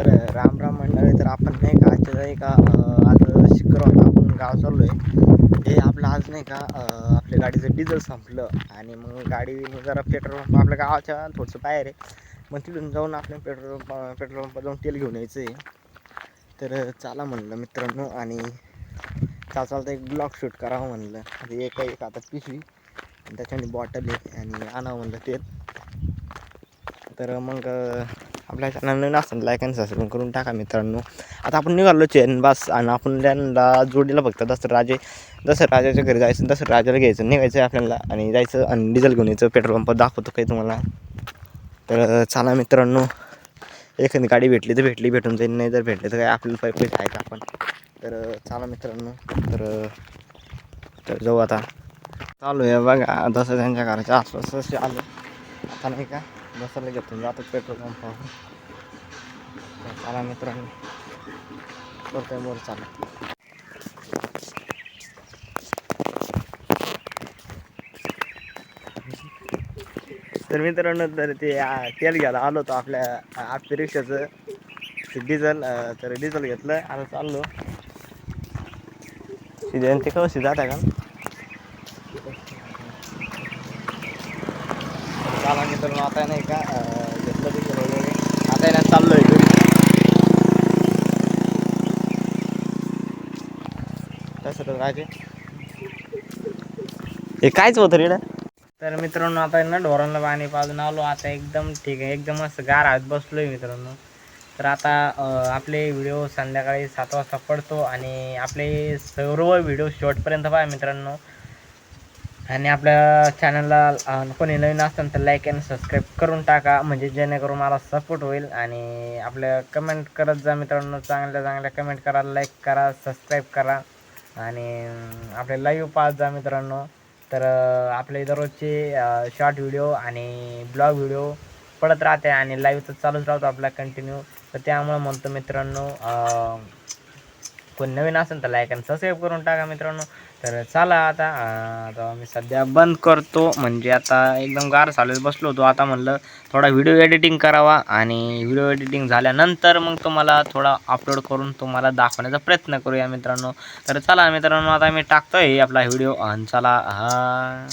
तर राम राम मंडळी तर आपण नाही का आजच्या नाही का आज शुक्रवार आपण गाव चाललो आहे हे आपलं आज नाही का आपल्या गाडीचं डिझेल संपलं आणि मग गाडी जरा पेट्रोल पंप आपल्या गावाच्या थोडंसं बाहेर आहे. मग तिथून जाऊन आपल्या पेट्रोल पंप पेट्रोल पंप जाऊन तेल घेऊन यायचं आहे तर चला म्हणलं मित्रांनो आणि चाल चालता एक ब्लॉग शूट करावं म्हणलं. म्हणजे एक एक आता पिशवी. त्याच्याने बॉटल आहे आणि आणावं म्हणलं तेल. तर मग आपल्या चॅनल नवीन असेल लाईक आणि सबस्क्राईब करून टाका मित्रांनो. आता आपण निघालो चेन बस आणि आपण त्यांना जोडीला फक्त दसरा राजे दसरा राजाच्या घरी जायचं दसरा राजाला घ्यायचं. निघायचं आहे आपल्याला आणि जायचं आणि डिझेल घेऊन यायचं. पेट्रोल पंप दाखवतो काही तुम्हाला. तर चला मित्रांनो एखादी गाडी भेटली तर भेटली भेटून जाईल. नाही जर भेटली तर काय आपल्याला पैसे आहे का आपण. तर चला मित्रांनो तर तर जाऊ आता. चालू आहे बघा दसं त्यांच्या घराच्या आसपास आलं आलो. आता नाही का? दसऱ्याला घेतो जातो पेट्रोल पंपावर चला मित्रांनो करतोय मोर चालू तर मित्रांनो तर ते तेल घ्यायला आलो होतो आपल्या आपल्या रिक्षाचं ते डिझेल तर डिझेल घेतलं. आता चाललो. सीधे ते कशी जाता का? चला मित्रांनो आता नाही का घेतलं डिझेल वगैरे आता आहे ना चाललोय तसं तर राजे? हे कायच होतं रे तर मित्रांनो आता ना ढोरांना पाणी पाजून आलो. आता एकदम ठीक आहे. एकदम असं गार हात बसलोय मित्रांनो. तर आता आपले व्हिडिओ संध्याकाळी सात वाजता पडतो आणि आपले सर्व व्हिडिओ शेवटपर्यंत पहा मित्रांनो. आणि आपल्या चॅनलला कोणी नवीन असताना तर लाईक आणि सबस्क्राईब करून टाका. म्हणजे जेणेकरून मला सपोर्ट होईल आणि आपल्या कमेंट करत जा मित्रांनो. चांगल्या चांगल्या कमेंट करा लाईक करा सबस्क्राईब करा. आणि आपले लाईव्ह पाहत जा मित्रांनो. तर आपले दररोजचे शॉर्ट व्हिडिओ आणि ब्लॉग व्हिडिओ पडत राहते आणि लाईव्ह तर चालूच राहतो आपला कंटिन्यू तर त्यामुळे म्हणतो मित्रांनो कोण नवीन असेल तर लाईक आणि सबस्क्राईब करून टाका मित्रांनो. तर चला आता आता मी सध्या बंद करतो. म्हणजे आता एकदम गार चालत बसलो होतो. आता म्हणलं थोडा व्हिडिओ एडिटिंग करावा. आणि व्हिडिओ एडिटिंग झाल्यानंतर मग तुम्हाला थोडा अपलोड करून तुम्हाला दाखवण्याचा प्रयत्न करूया मित्रांनो. तर चला मित्रांनो आता मी टाकतोय आपला व्हिडिओ आणि चला हा.